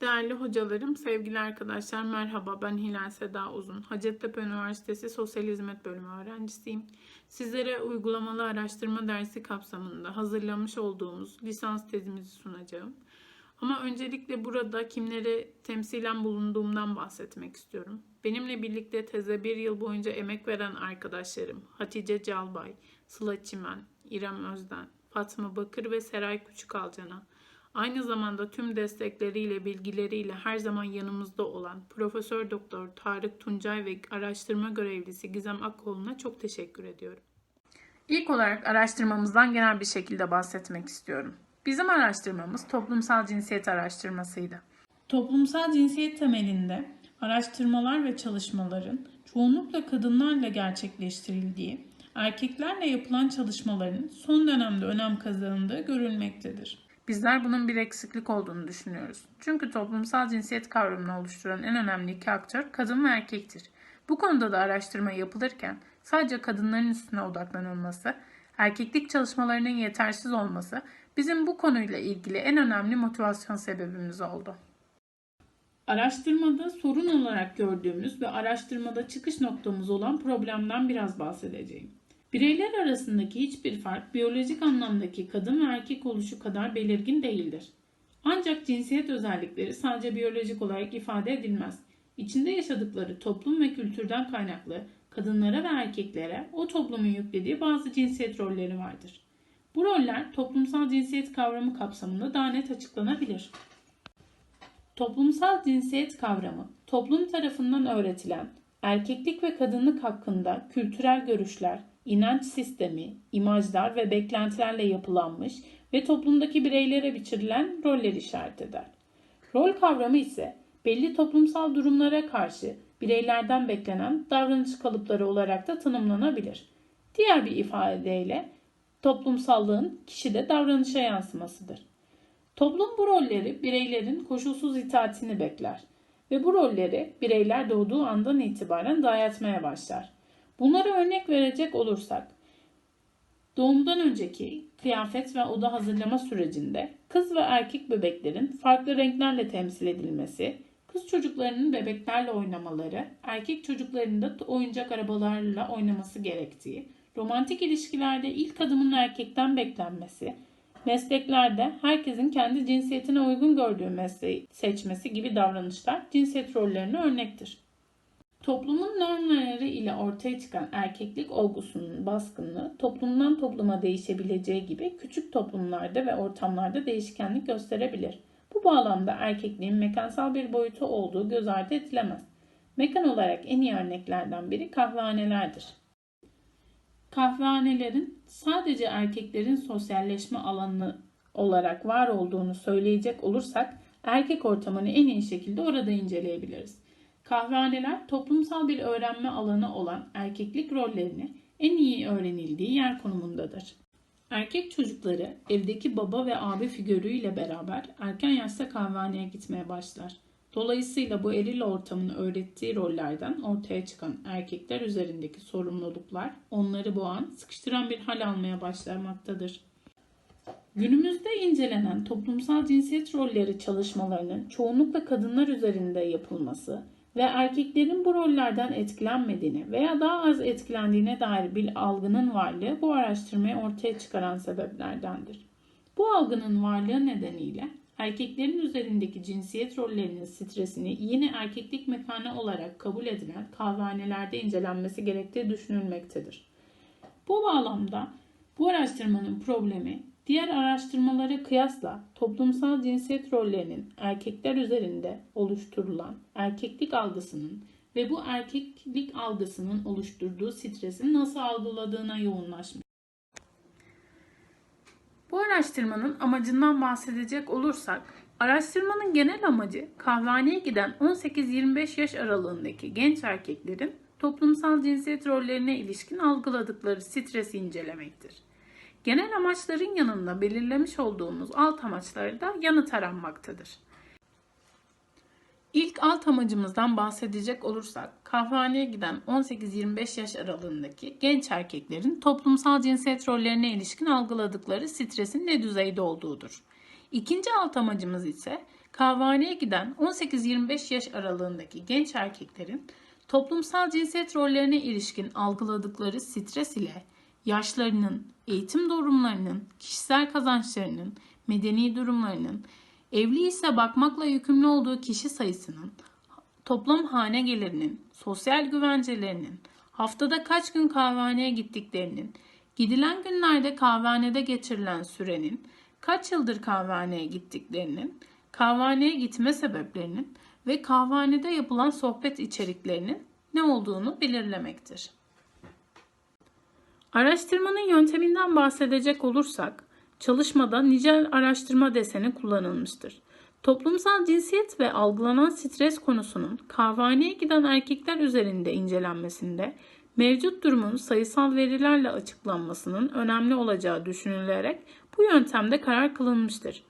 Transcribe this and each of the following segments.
Değerli hocalarım, sevgili arkadaşlar merhaba ben Hilal Seda Uzun. Hacettepe Üniversitesi Sosyal Hizmet Bölümü öğrencisiyim. Sizlere uygulamalı araştırma dersi kapsamında hazırlamış olduğumuz lisans tezimizi sunacağım. Ama öncelikle burada kimleri temsilen bulunduğumdan bahsetmek istiyorum. Benimle birlikte teze bir yıl boyunca emek veren arkadaşlarım Hatice Calbay, Sıla Çimen, İrem Özden, Fatma Bakır ve Seray Küçükalcan'a Aynı zamanda tüm destekleriyle, bilgileriyle her zaman yanımızda olan Profesör Doktor Tarık Tuncay ve araştırma görevlisi Gizem Akkoğlu'na çok teşekkür ediyorum. İlk olarak araştırmamızdan genel bir şekilde bahsetmek istiyorum. Bizim araştırmamız toplumsal cinsiyet araştırmasıydı. Toplumsal cinsiyet temelinde araştırmalar ve çalışmaların çoğunlukla kadınlarla gerçekleştirildiği, erkeklerle yapılan çalışmaların son dönemde önem kazandığı görülmektedir. Bizler bunun bir eksiklik olduğunu düşünüyoruz. Çünkü toplumsal cinsiyet kavramını oluşturan en önemli iki aktör kadın ve erkektir. Bu konuda da araştırma yapılırken sadece kadınların üstüne odaklanılması, erkeklik çalışmalarının yetersiz olması bizim bu konuyla ilgili en önemli motivasyon sebebimiz oldu. Araştırmada sorun olarak gördüğümüz ve araştırmada çıkış noktamız olan problemden biraz bahsedeceğim. Bireyler arasındaki hiçbir fark biyolojik anlamdaki kadın ve erkek oluşu kadar belirgin değildir. Ancak cinsiyet özellikleri sadece biyolojik olarak ifade edilmez. İçinde yaşadıkları toplum ve kültürden kaynaklı kadınlara ve erkeklere o toplumun yüklediği bazı cinsiyet rolleri vardır. Bu roller toplumsal cinsiyet kavramı kapsamında daha net açıklanabilir. Toplumsal cinsiyet kavramı, toplum tarafından öğretilen erkeklik ve kadınlık hakkında kültürel görüşler, inanç sistemi, imajlar ve beklentilerle yapılanmış ve toplumdaki bireylere biçirilen roller işaret eder. Rol kavramı ise belli toplumsal durumlara karşı bireylerden beklenen davranış kalıpları olarak da tanımlanabilir. Diğer bir ifadeyle toplumsallığın kişide davranışa yansımasıdır. Toplum bu rolleri bireylerin koşulsuz itaatini bekler ve bu rolleri bireyler doğduğu andan itibaren dayatmaya başlar. Bunlara örnek verecek olursak, doğumdan önceki kıyafet ve oda hazırlama sürecinde kız ve erkek bebeklerin farklı renklerle temsil edilmesi, kız çocuklarının bebeklerle oynamaları, erkek çocuklarının da oyuncak arabalarla oynaması gerektiği, romantik ilişkilerde ilk adımın erkekten beklenmesi, mesleklerde herkesin kendi cinsiyetine uygun gördüğü mesleği seçmesi gibi davranışlar cinsiyet rollerine örnektir. Toplumun normları ortaya çıkan erkeklik olgusunun baskınlığı toplumdan topluma değişebileceği gibi küçük toplumlarda ve ortamlarda değişkenlik gösterebilir. Bu bağlamda erkekliğin mekansal bir boyutu olduğu göz ardı edilemez. Mekan olarak en iyi örneklerden biri kahvehanelerdir. Kahvehanelerin sadece erkeklerin sosyalleşme alanı olarak var olduğunu söyleyecek olursak erkek ortamını en iyi şekilde orada inceleyebiliriz. Kahvehaneler toplumsal bir öğrenme alanı olan erkeklik rollerini en iyi öğrenildiği yer konumundadır. Erkek çocukları evdeki baba ve abi figürüyle beraber erken yaşta kahvehaneye gitmeye başlar. Dolayısıyla bu eril ortamın öğrettiği rollerden ortaya çıkan erkekler üzerindeki sorumluluklar onları boğan, sıkıştıran bir hal almaya başlamaktadır. Günümüzde incelenen toplumsal cinsiyet rolleri çalışmalarının çoğunlukla kadınlar üzerinde yapılması ve erkeklerin bu rollerden etkilenmediğini veya daha az etkilendiğine dair bir algının varlığı bu araştırmayı ortaya çıkaran sebeplerdendir. Bu algının varlığı nedeniyle erkeklerin üzerindeki cinsiyet rollerinin stresini yine erkeklik mekanı olarak kabul edilen kahvehanelerde incelenmesi gerektiği düşünülmektedir. Bu bağlamda bu araştırmanın problemi diğer araştırmalara kıyasla toplumsal cinsiyet rollerinin erkekler üzerinde oluşturulan erkeklik algısının ve bu erkeklik algısının oluşturduğu stresi nasıl algıladığına yoğunlaşmış. Bu araştırmanın amacından bahsedecek olursak, araştırmanın genel amacı kahvehaneye giden 18-25 yaş aralığındaki genç erkeklerin toplumsal cinsiyet rollerine ilişkin algıladıkları stresi incelemektir. Genel amaçların yanında belirlemiş olduğumuz alt amaçları da yanıt aranmaktadır. İlk alt amacımızdan bahsedecek olursak, kahvehaneye giden 18-25 yaş aralığındaki genç erkeklerin toplumsal cinsiyet rollerine ilişkin algıladıkları stresin ne düzeyde olduğudur. İkinci alt amacımız ise kahvehaneye giden 18-25 yaş aralığındaki genç erkeklerin toplumsal cinsiyet rollerine ilişkin algıladıkları stres ile yaşlarının, eğitim durumlarının, kişisel kazançlarının, medeni durumlarının, evli ise bakmakla yükümlü olduğu kişi sayısının, toplam hane gelirinin, sosyal güvencelerinin, haftada kaç gün kahvehaneye gittiklerinin, gidilen günlerde kahvehanede geçirilen sürenin, kaç yıldır kahvehaneye gittiklerinin, kahvehaneye gitme sebeplerinin ve kahvehanede yapılan sohbet içeriklerinin ne olduğunu belirlemektir. Araştırmanın yönteminden bahsedecek olursak, çalışmada nicel araştırma deseni kullanılmıştır. Toplumsal cinsiyet ve algılanan stres konusunun kahvehaneye giden erkekler üzerinde incelenmesinde mevcut durumun sayısal verilerle açıklanmasının önemli olacağı düşünülerek bu yöntemde karar kılınmıştır.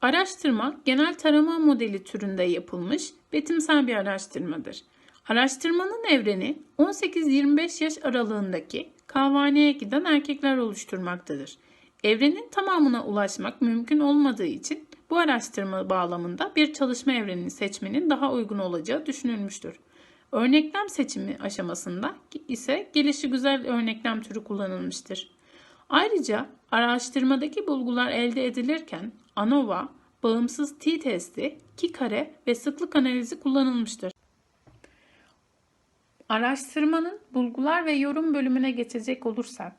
Araştırma genel tarama modeli türünde yapılmış betimsel bir araştırmadır. Araştırmanın evreni 18-25 yaş aralığındaki kahvehaneye giden erkekler oluşturmaktadır. Evrenin tamamına ulaşmak mümkün olmadığı için bu araştırma bağlamında bir çalışma evrenini seçmenin daha uygun olacağı düşünülmüştür. Örneklem seçimi aşamasında ise gelişi güzel örneklem türü kullanılmıştır. Ayrıca araştırmadaki bulgular elde edilirken ANOVA, bağımsız t-testi, ki-kare ve sıklık analizi kullanılmıştır. Araştırmanın bulgular ve yorum bölümüne geçecek olursak,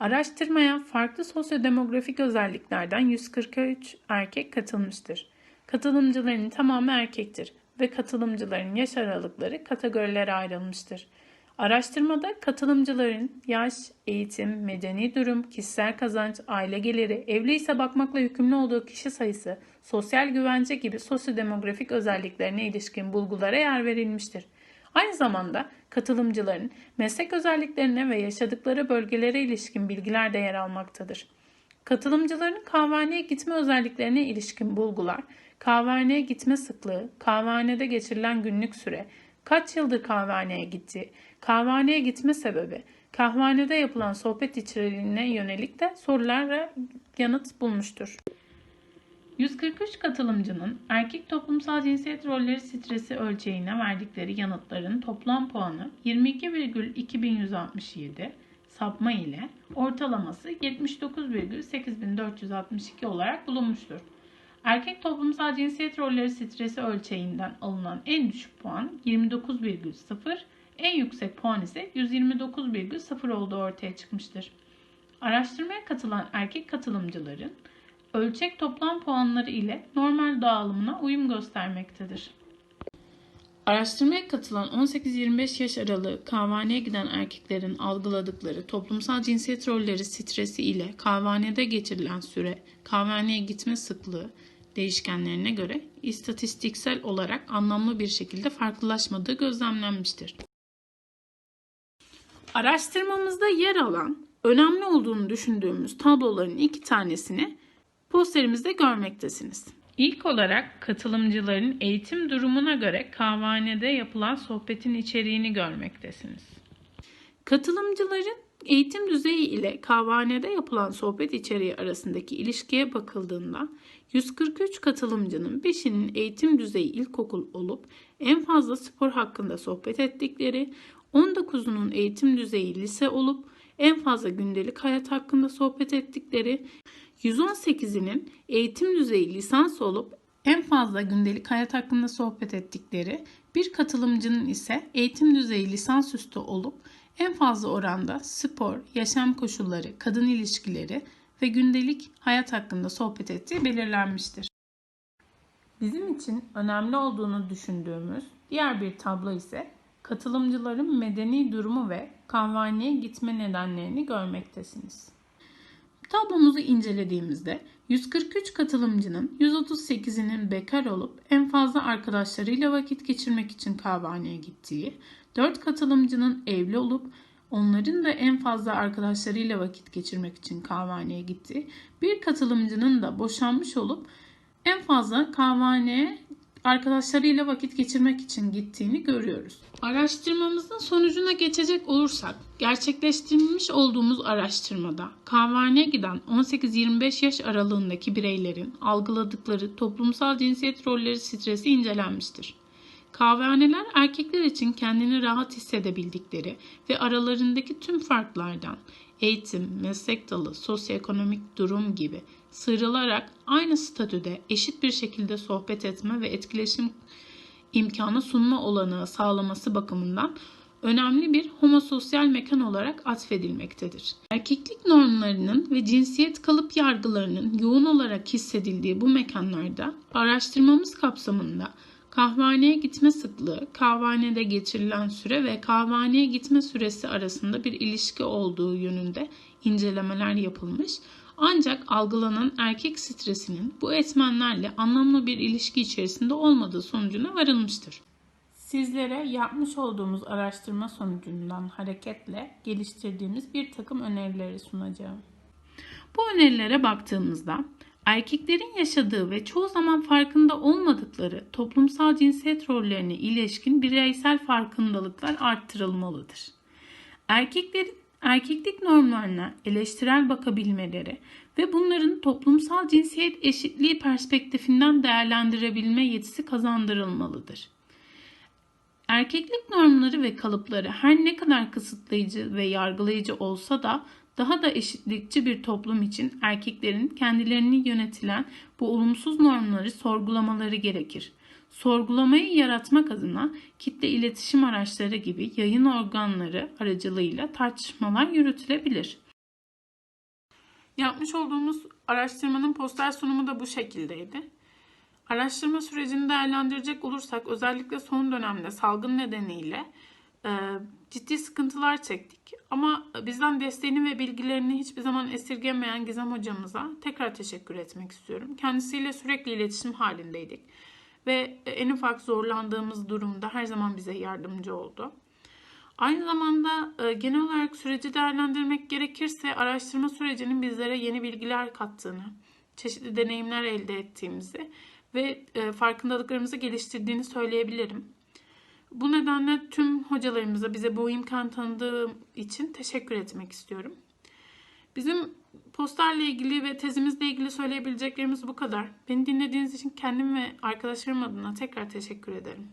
araştırmaya farklı sosyodemografik özelliklerden 143 erkek katılmıştır. Katılımcıların tamamı erkektir ve katılımcıların yaş aralıkları kategorilere ayrılmıştır. Araştırmada katılımcıların yaş, eğitim, medeni durum, kişisel kazanç, aile geliri, evli ise bakmakla yükümlü olduğu kişi sayısı, sosyal güvence gibi sosyodemografik özelliklerine ilişkin bulgulara yer verilmiştir. Aynı zamanda katılımcıların meslek özelliklerine ve yaşadıkları bölgelere ilişkin bilgiler de yer almaktadır. Katılımcıların kahvehaneye gitme özelliklerine ilişkin bulgular, kahvehaneye gitme sıklığı, kahvehanede geçirilen günlük süre, kaç yıldır kahvehaneye gitti, kahvehaneye gitme sebebi, kahvehanede yapılan sohbet içeriğine yönelik de sorulara yanıt bulmuştur. 143 katılımcının erkek toplumsal cinsiyet rolleri stresi ölçeğine verdikleri yanıtların toplam puanı 22,2167 sapma ile ortalaması 79,8462 olarak bulunmuştur. Erkek toplumsal cinsiyet rolleri stresi ölçeğinden alınan en düşük puan 29,0, en yüksek puan ise 129,0 olduğu ortaya çıkmıştır. Araştırmaya katılan erkek katılımcıların ölçek toplam puanları ile normal dağılımına uyum göstermektedir. Araştırmaya katılan 18-25 yaş aralığı kahvehaneye giden erkeklerin algıladıkları toplumsal cinsiyet rolleri stresi ile kahvehanede geçirilen süre, kahvehaneye gitme sıklığı değişkenlerine göre istatistiksel olarak anlamlı bir şekilde farklılaşmadığı gözlemlenmiştir. Araştırmamızda yer alan önemli olduğunu düşündüğümüz tabloların iki tanesini posterimizde görmektesiniz. İlk olarak katılımcıların eğitim durumuna göre kahvehanede yapılan sohbetin içeriğini görmektesiniz. Katılımcıların eğitim düzeyi ile kahvehanede yapılan sohbet içeriği arasındaki ilişkiye bakıldığında 143 katılımcının 5'inin eğitim düzeyi ilkokul olup en fazla spor hakkında sohbet ettikleri, 19'unun eğitim düzeyi lise olup en fazla gündelik hayat hakkında sohbet ettikleri, 118'inin eğitim düzeyi lisans olup en fazla gündelik hayat hakkında sohbet ettikleri, bir katılımcının ise eğitim düzeyi lisansüstü olup en fazla oranda spor, yaşam koşulları, kadın ilişkileri ve gündelik hayat hakkında sohbet ettiği belirlenmiştir. Bizim için önemli olduğunu düşündüğümüz diğer bir tablo ise katılımcıların medeni durumu ve kahvehaneye gitme nedenlerini görmektesiniz. Tablomuzu incelediğimizde 143 katılımcının 138'inin bekar olup en fazla arkadaşlarıyla vakit geçirmek için kahvehaneye gittiği, 4 katılımcının evli olup onların da en fazla arkadaşlarıyla vakit geçirmek için kahvehaneye gittiği, bir katılımcının da boşanmış olup en fazla kahvehaneye arkadaşlarıyla vakit geçirmek için gittiğini görüyoruz. Araştırmamızın sonucuna geçecek olursak, gerçekleştirmiş olduğumuz araştırmada kahvehaneye giden 18-25 yaş aralığındaki bireylerin algıladıkları toplumsal cinsiyet rolleri stresi incelenmiştir. Kahvehaneler erkekler için kendini rahat hissedebildikleri ve aralarındaki tüm farklardan eğitim, meslek dalı, sosyoekonomik durum gibi sıyrılarak aynı statüde eşit bir şekilde sohbet etme ve etkileşim imkanı sunma olanağı sağlaması bakımından önemli bir homososyal mekan olarak atfedilmektedir. Erkeklik normlarının ve cinsiyet kalıp yargılarının yoğun olarak hissedildiği bu mekanlarda araştırmamız kapsamında kahvehaneye gitme sıklığı, kahvehanede geçirilen süre ve kahvehaneye gitme süresi arasında bir ilişki olduğu yönünde incelemeler yapılmış. Ancak algılanan erkek stresinin bu etmenlerle anlamlı bir ilişki içerisinde olmadığı sonucuna varılmıştır. Sizlere yapmış olduğumuz araştırma sonucundan hareketle geliştirdiğimiz bir takım önerileri sunacağım. Bu önerilere baktığımızda erkeklerin yaşadığı ve çoğu zaman farkında olmadıkları toplumsal cinsiyet rollerine ilişkin bireysel farkındalıklar arttırılmalıdır. Erkeklerin erkeklik normlarına eleştirel bakabilmeleri ve bunların toplumsal cinsiyet eşitliği perspektifinden değerlendirebilme yetisi kazandırılmalıdır. Erkeklik normları ve kalıpları her ne kadar kısıtlayıcı ve yargılayıcı olsa da daha da eşitlikçi bir toplum için erkeklerin kendilerini yönetilen bu olumsuz normları sorgulamaları gerekir. Sorgulamayı yaratmak adına kitle iletişim araçları gibi yayın organları aracılığıyla tartışmalar yürütülebilir. Yapmış olduğumuz araştırmanın poster sunumu da bu şekildeydi. Araştırma sürecini değerlendirecek olursak özellikle son dönemde salgın nedeniyle ciddi sıkıntılar çektik. Ama bizden desteğini ve bilgilerini hiçbir zaman esirgemeyen Gizem hocamıza tekrar teşekkür etmek istiyorum. Kendisiyle sürekli iletişim halindeydik. Ve en ufak zorlandığımız durumda her zaman bize yardımcı oldu. Aynı zamanda e, genel olarak süreci değerlendirmek gerekirse araştırma sürecinin bizlere yeni bilgiler kattığını, çeşitli deneyimler elde ettiğimizi ve e, farkındalıklarımızı geliştirdiğini söyleyebilirim. Bu nedenle tüm hocalarımıza bize bu imkan tanıdığı için teşekkür etmek istiyorum. Bizim posterle ilgili ve tezimizle ilgili söyleyebileceklerimiz bu kadar. Beni dinlediğiniz için kendim ve arkadaşlarım adına tekrar teşekkür ederim.